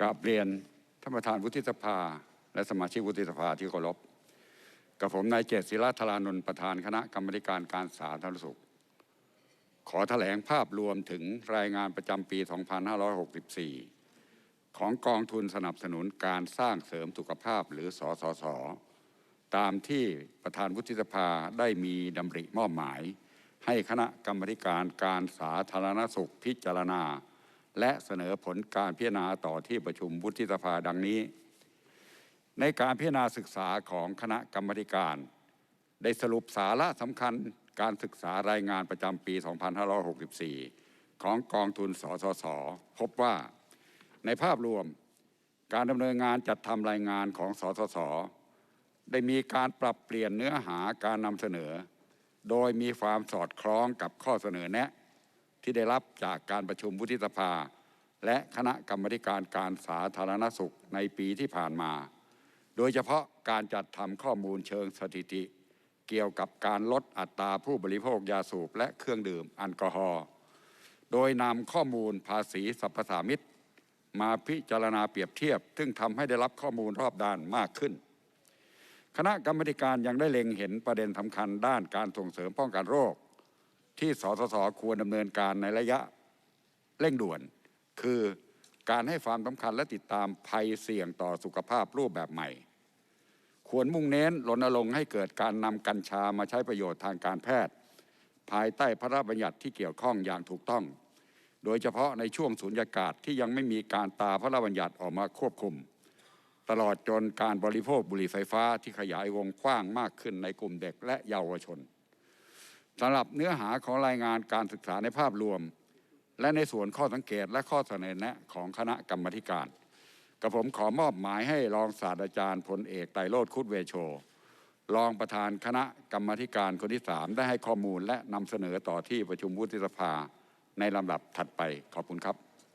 กราบเรียนท่านประธานวุฒิสภา และสมาชิกวุฒิสภาที่เคารพกับผมนายเจษศิระธารานนท์ประธานคณะกรรมการการสาธารณสุข ขอแถลงภาพรวมถึงรายงานประจำปี 2564 ของกองทุนสนับสนุนการสร้างเสริมสุขภาพหรือสสสตามที่ประธานวุฒิสภาได้มีดำริมอบหมาย ให้คณะกรรมการการสาธารณสุขพิจารณา และเสนอผลการพิจารณาต่อที่ประชุมวุฒิสภาดังนี้ ในการพิจารณาศึกษาของคณะกรรมการ ได้สรุปสาระสำคัญการศึกษารายงานประจำปี 2564 ของกองทุนสสส พบว่า ในภาพรวมการดำเนินงานจัดทำรายงานของสสส ได้มีการปรับเปลี่ยนเนื้อหาการนำเสนอ โดยมีความสอดคล้องกับข้อเสนอแนะ ที่ได้รับจากการประชุมวุฒิสภา และคณะกรรมการการสาธารณสุขในปีที่ผ่านมา โดยเฉพาะการจัดทำข้อมูลเชิงสถิติ เกี่ยวกับการลดอัตราผู้บริโภคยาสูบและเครื่องดื่มแอลกอฮอล์โดยนำข้อมูลภาษีสรรพสามิตมาพิจารณาเปรียบเทียบ ซึ่งทำให้ได้รับข้อมูลรอบด้านมากขึ้น คณะกรรมการยังได้เล็งเห็นประเด็นสำคัญด้านการส่งเสริมป้องกันโรค ที่สสสควรดำเนินการในระยะเร่งด่วน คือการให้ความสำคัญและติดตามภัยเสี่ยงต่อสุขภาพรูปแบบใหม่ ควรมุ่งเน้นรณรงค์ให้เกิดการนำกัญชามาใช้ประโยชน์ทางการแพทย์ ภายใต้พระราชบัญญัติที่เกี่ยวข้องอย่างถูกต้อง โดยเฉพาะในช่วงสูญญากาศที่ยังไม่มีการตาพระราชบัญญัติออกมาควบคุม ตลอดจนการบริโภคบุหรี่ไฟฟ้าที่ขยายวงกว้างมากขึ้นในกลุ่มเด็กและเยาวชน สำหรับเนื้อหาของรายงานการศึกษาในภาพรวม และในส่วนข้อสังเกตและข้อเสนอแนะของคณะกรรมการกับผมขอมอบหมายให้รองศาสตราจารย์พลเอกไตรโรธคุดเวโช รองประธานคณะกรรมการคนที่สามได้ให้ข้อมูลและนำเสนอต่อที่ประชุมวุฒิสภาในลำดับถัดไปขอบคุณครับ